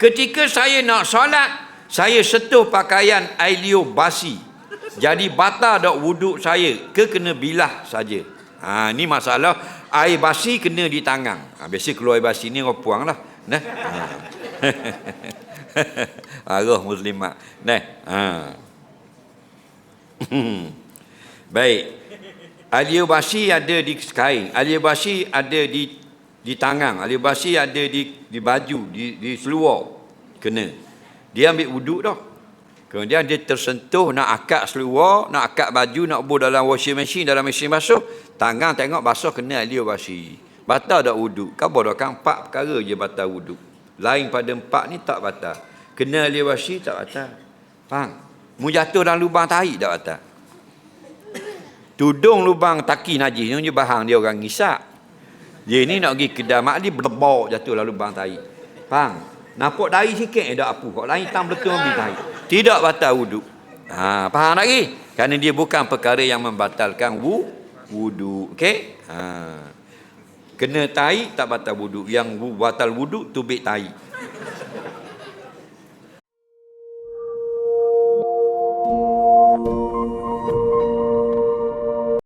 Ketika saya nak solat, saya setuh pakaian air liur basi. Jadi batal dak wuduk saya ke kena bilah saja. Ha ni masalah air basi kena di tangan. Ha, biasa keluar air basi ni puang lah. Nah. Ha. Arah muslimat. Nah. Ha. Baik. Alia basi ada di kain. Alia basi ada di di tangan. Alia basi ada di di baju, di di seluar. Kena. Dia ambil wuduk dah. Kemudian dia tersentuh nak akak seluar, nak akak baju, nak buh dalam washing machine, dalam mesin basuh. Tangan tengok basuh kena alia basi. Batal tak wuduk. Kau bodoh kan empat perkara je batal wuduk. Lain pada empat ni tak batal. Kena alia basi tak batal. Faham? Mu jatuh dalam lubang tahi tak batal. Tudung lubang taki najis ni bahang dia orang ngisak. Dia ni nak pergi kedai mak dia berbau jatuh dalam lubang tahi. Faham? Nampak dari sikit eh dak apa. Kau lain hitam betul ambil tahi. Tidak batal wuduk. Ha, faham lagi? Kerana dia bukan perkara yang membatalkan wu, wuduk. Okey? Ha. Kena tahi tak batal wuduk. Yang batal wuduk tubik tahi.